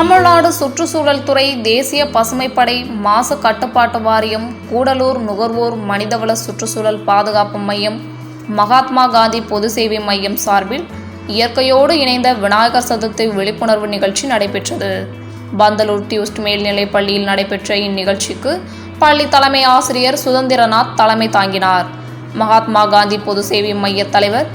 தமிழ்நாடு சுற்றுச்சூழல் துறை தேசிய பசுமைப்படை மாசு கட்டுப்பாட்டு வாரியம் கூடலூர் நுகர்வோர் மனிதவள சுற்றுச்சூழல் பாதுகாப்பு மையம் மகாத்மா காந்தி பொது சேவை மையம் சார்பில் இயற்கையோடு இணைந்த விநாயகர் சதுர்த்தி விழிப்புணர்வு நிகழ்ச்சி நடைபெற்றது. பந்தலூர் டியூஸ்ட் மேல்நிலைப் பள்ளியில் நடைபெற்ற இந்நிகழ்ச்சிக்கு பள்ளி தலைமை ஆசிரியர் சுதந்திரநாத் தலைமை தாங்கினார். மகாத்மா காந்தி பொது சேவை மைய தலைவர்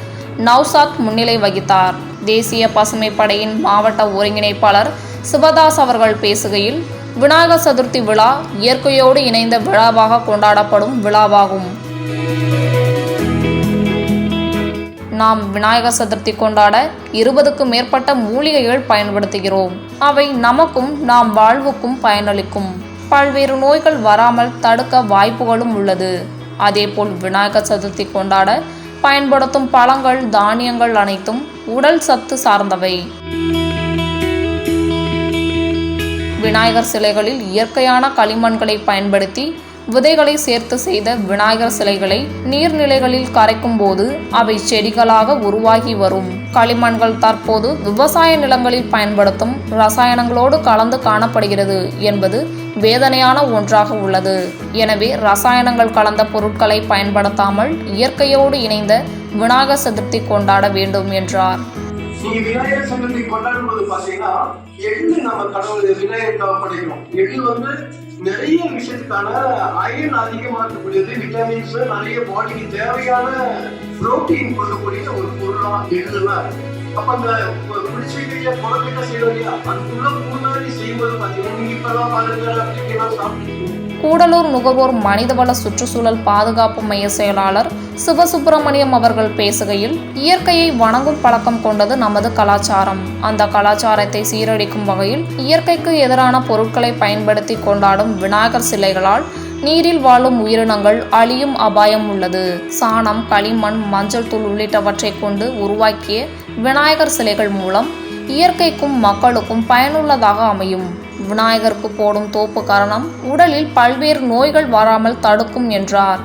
நவ்சாத் முன்னிலை வகித்தார். தேசிய பசுமை படையின் மாவட்ட ஒருங்கிணைப்பாளர் சிவதாஸ் அவர்கள் பேசுகையில் விநாயகர் சதுர்த்தி விழா இயற்கையோடு இணைந்த விழாவாக கொண்டாடப்படும் விழாவாகும். நாம் விநாயகர் சதுர்த்தி கொண்டாட இருபதுக்கும் மேற்பட்ட மூலிகைகள் பயன்படுத்துகிறோம். அவை நமக்கும் நாம் வாழ்வுக்கும் பயனளிக்கும். பல்வேறு நோய்கள் வராமல் தடுக்க வாய்ப்புகளும் உள்ளது. அதேபோல் விநாயகர் சதுர்த்தி கொண்டாட பயன்படுத்தும் பழங்கள் தானியங்கள் அனைத்தும் உடல் சத்து சார்ந்தவை. விநாயகர் சிலைகளில் இயற்கையான களிமண்களை பயன்படுத்தி விதைகளை சேர்த்து செய்த விநாயகர் சிலைகளை நீர்நிலைகளில் கரைக்கும் போது அவை செடிகளாக உருவாகி வரும். களிமண்கள் தற்போது விவசாய நிலங்களில் பயன்படுத்தும் ரசாயனங்களோடு கலந்து காணப்படுகிறது என்பது வேதனையான ஒன்றாக உள்ளது. எனவே ரசாயனங்கள் கலந்த பொருட்களை பயன்படுத்தாமல் இயற்கையோடு இணைந்த விநாயகர் சதுர்த்தி கொண்டாட வேண்டும் என்றார். நீங்க விநாயகர் சதுர்த்தி கொண்டாடும் போது பாத்தீங்கன்னா எள்ளு நம்ம கடவுள் விநாயகர் படைக்கிறோம். எள்ளு வந்து நிறைய விஷயத்துக்கான அயன் அதிகமாக இருக்கக்கூடியது விட்டமின்ஸ் நிறைய பாடிக்கு தேவையான புரோட்டீன் கொடுக்கக்கூடிய ஒரு பொருளா எள்ளுலாம் இருக்கு. அப்ப அந்த குடிச்சிக்கிட்ட குழந்தைங்க செய்யறோம் இல்லையா? அதுக்குள்ள முன்னாடி செய்யும்போது பாத்தீங்கன்னா நீங்க இப்பெல்லாம் பாருங்க அப்படிலாம் சாப்பிட்டு கூடலூர் நுகர்வோர் மனிதவள சுற்றுச்சூழல் பாதுகாப்பு மைய செயலாளர் சிவசுப்பிரமணியம் அவர்கள் பேசுகையில் இயற்கையை வணங்கும் பழக்கம் கொண்டது நமது கலாச்சாரம். அந்த கலாச்சாரத்தை சீரழிக்கும் வகையில் இயற்கைக்கு எதிரான பொருட்களை பயன்படுத்தி கொண்டாடும் விநாயகர் சிலைகளால் நீரில் வாழும் உயிரினங்கள் அழியும் அபாயம் உள்ளது. சாணம் களிமண் மஞ்சள் தூள் உள்ளிட்டவற்றை கொண்டு உருவாக்கிய விநாயகர் சிலைகள் மூலம் இயற்கைக்கும் மக்களுக்கும் பயனுள்ளதாக அமையும். விநாயகருக்கு போடும் தோப்பு காரணம் உடலில் பல்வேறு நோய்கள் வராமல் தடுக்கும் என்றார்.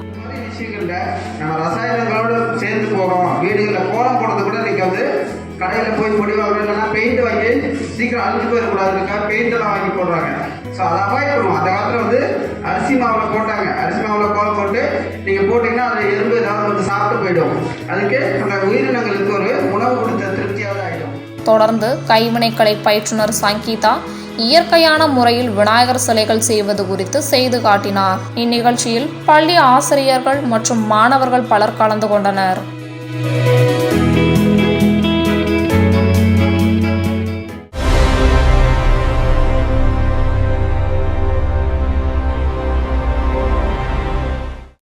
நம்ம ரசாயனங்களோட சேர்ந்து போகிறோம் வீடுகளில் கோலம் போடுறது கூட இன்னைக்கு வந்து கடையில் போய் பொடி இல்லைன்னா பெயிண்ட் வாங்கி சீக்கிரம் அழிஞ்சு போயிடக்கூடாதுக்காக பெயிண்ட் எல்லாம் வாங்கி போடுறாங்க. ஸோ அதை அவாய்ட் பண்ணுவோம். அந்த காலத்தில் வந்து அரிசி மாவில் போட்டாங்க. அரிசி மாவில் கோலம் போட்டு நீங்கள் போட்டிங்கன்னா அது எறும்பு ஏதாவது வந்து சாப்பிட்டு போயிடும். அதுக்கு அந்த உயிரினங்களுக்கு ஒரு உணவு கொடுத்த திருப்தியாவது ஆகிடும் தொடர்ந்து கைவினைக்கலை பயிற்றுனர் சங்கீதா இயற்கையான முறையில் விநாயகர் சிலைகள் செய்வது குறித்து செய்து காட்டினார். இந்நிகழ்ச்சியில் பள்ளி ஆசிரியர்கள் மற்றும் மாணவர்கள் பலர் கலந்து கொண்டனர்.